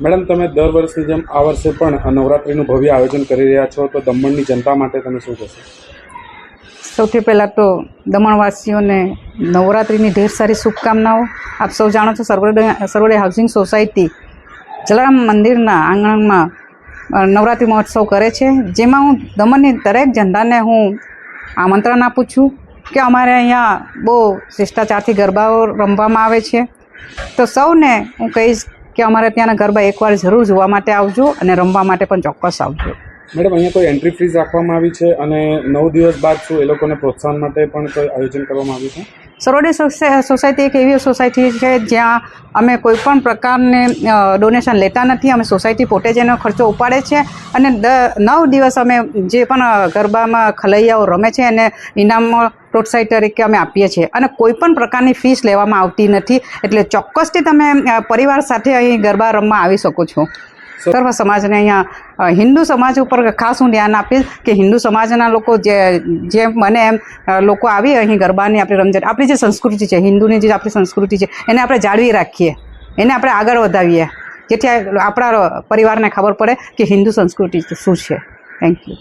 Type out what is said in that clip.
Madam, તમે દર વર્ષની જેમ આ વર્ષે પણ નવરાત્રિનું ભવ્ય આયોજન કરી રહ્યા છો, તો દમણની જનતા માટે તમે શું કહેશો? સૌથી પહેલાં તો દમણવાસીઓને નવરાત્રિની ઢેર સારી શુભકામનાઓ. આપ સૌ જાણો છો, સર્વોદય સર્વોદય હાઉસિંગ સોસાયટી જલારામ મંદિરના આંગણમાં નવરાત્રિ મહોત્સવ કરે છે. જેમાં હું દમણની દરેક જનતાને હું આમંત્રણ આપું છું કે અમારે અહીંયા બહુ શિષ્ટાચારથી ગરબાઓ રમવામાં આવે છે. તો સૌને હું કહીશ કે અમારે ત્યાંના ગરબા એકવાર જરૂર જોવા માટે આવજો અને રમવા માટે પણ ચોક્કસ આવજો. મેડમ અહીંયા કોઈ એન્ટ્રી ફીસ રાખવામાં આવી છે અને નવ દિવસ બાદ શું એ લોકોને પ્રોત્સાહન માટે પણ કોઈ આયોજન કરવામાં આવ્યું છે? સરોડે સોસાયટી એક એવી સોસાયટી છે જ્યાં અમે કોઈ પણ પ્રકારને ડોનેશન લેતા નથી. અમે સોસાયટી પોતે જ એનો ખર્ચો ઉપાડે છે. અને દ, નવ દિવસ અમે જે પણ ગરબામાં ખલૈયાઓ રમે છે, એને ઇનામ પ્રોત્સાહિત તરીકે અમે આપીએ છીએ. અને કોઈ પણ પ્રકારની ફીસ લેવામાં આવતી નથી. એટલે ચોક્કસથી તમે પરિવાર સાથે અહીં ગરબા રમવા આવી શકો છો. સર્વ સમાજને અહીંયા હિન્દુ સમાજ ઉપર ખાસ હું ધ્યાન આપીશ કે હિન્દુ સમાજના લોકો જે જે મને એમ લોકો આવી અહીં ગરબાની આપણી રમઝટ, આપણી જે સંસ્કૃતિ છે, હિન્દુની જે આપણી સંસ્કૃતિ છે, એને આપણે જાળવી રાખીએ. એને આપણે આગળ વધાવીએ. જેથી આપણા પરિવારને ખબર પડે કે હિન્દુ સંસ્કૃતિ શું છે. Thank you